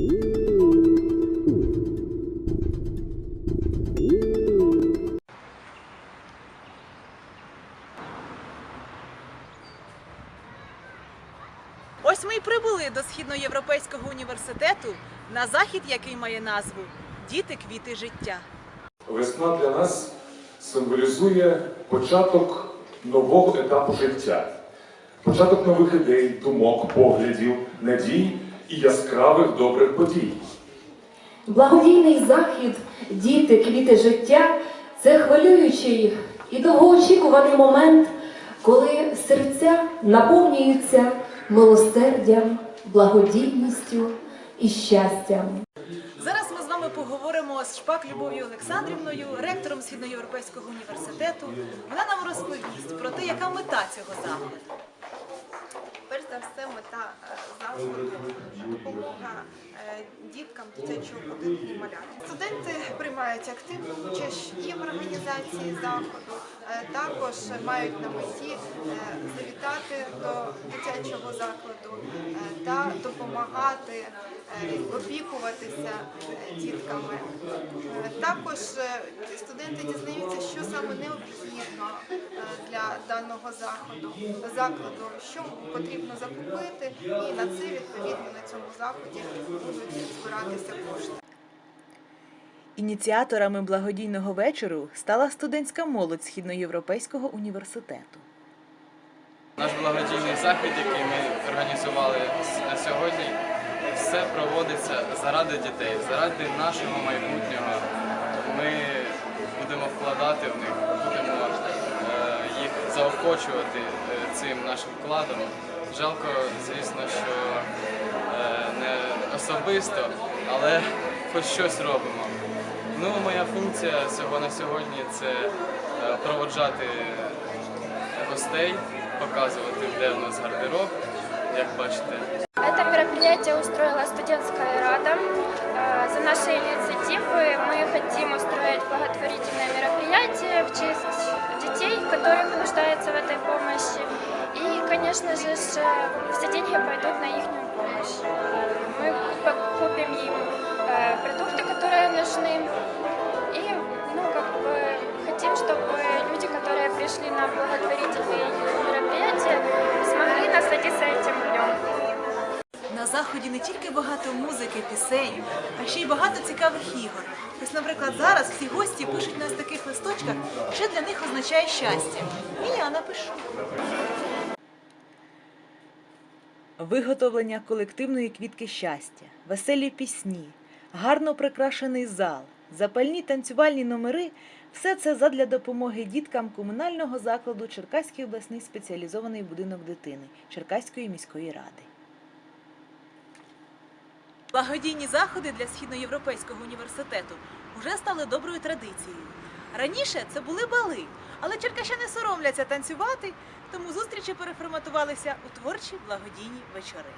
Ось ми й прибули до Східноєвропейського університету на захід, який має назву Діти квіти життя. Весна для нас символізує початок нового етапу життя, початок нових ідей, думок, поглядів, надій і яскравих добрих подій. Благодійний захід Діти квіти життя це хвилюючий і довгоочікуваний момент, коли серця наповнюються милосердям, благодійністю і щастям. Зараз ми з вами поговоримо з Шпак Любов'ю Олександрівною, ректором Східноєвропейського університету. Вона нам розповість про те, яка мета цього заходу. Перш за все, мета е, заходу допомога е, діткам дитячого будинку і малят. Студенти приймають активну участь і в організації заходу, е, також мають на меті е, завітати до дитячого закладу та допомагати опікуватися дітками. Також студенти дізнаються, що саме необхідно для даного заходу закладу, що потрібно закупити, і на це відповідно на цьому заході будуть збиратися кошти. Ініціаторами благодійного вечору стала студентська молодь Східноєвропейського університету. Наш благодійний захід, який ми організували на сьогодні, все проводиться заради дітей, заради нашого майбутнього. Ми будемо вкладати в них, будемо е, їх заохочувати е, цим нашим вкладом. Жалко, звісно, що е, не особисто, але хоч щось робимо. Ну, моя функція всього на сьогодні це е, проводжати гостей, показувати, де в нас гардероб, як бачите. Это мероприятие устроила студентская рада. Э, За нашей инициативы мы хотим устроить благотворительное мероприятие в честь детей, которые нуждаются в этой помощи. И, конечно же, ж, э, все деньги пойдут на их помощь. Мы купим им э, продукты, которые нужны. И, ну, как бы, хотим, чтобы люди, которые пришли на благотворительные мероприятия, смогли насладиться этим днем. На заході не тільки багато музики, пісень, а ще й багато цікавих ігор. Ось, наприклад, зараз всі гості пишуть на ось таких листочках, що для них означає щастя. І я напишу. Виготовлення колективної квітки щастя, веселі пісні, гарно прикрашений зал, запальні танцювальні номери все це задля допомоги діткам комунального закладу Черкаський обласний спеціалізований будинок дитини Черкаської міської ради. Благодійні заходи для Східноєвропейського університету вже стали доброю традицією. Раніше це були бали, але черкащани соромляться танцювати, тому зустрічі переформатувалися у творчі благодійні вечори.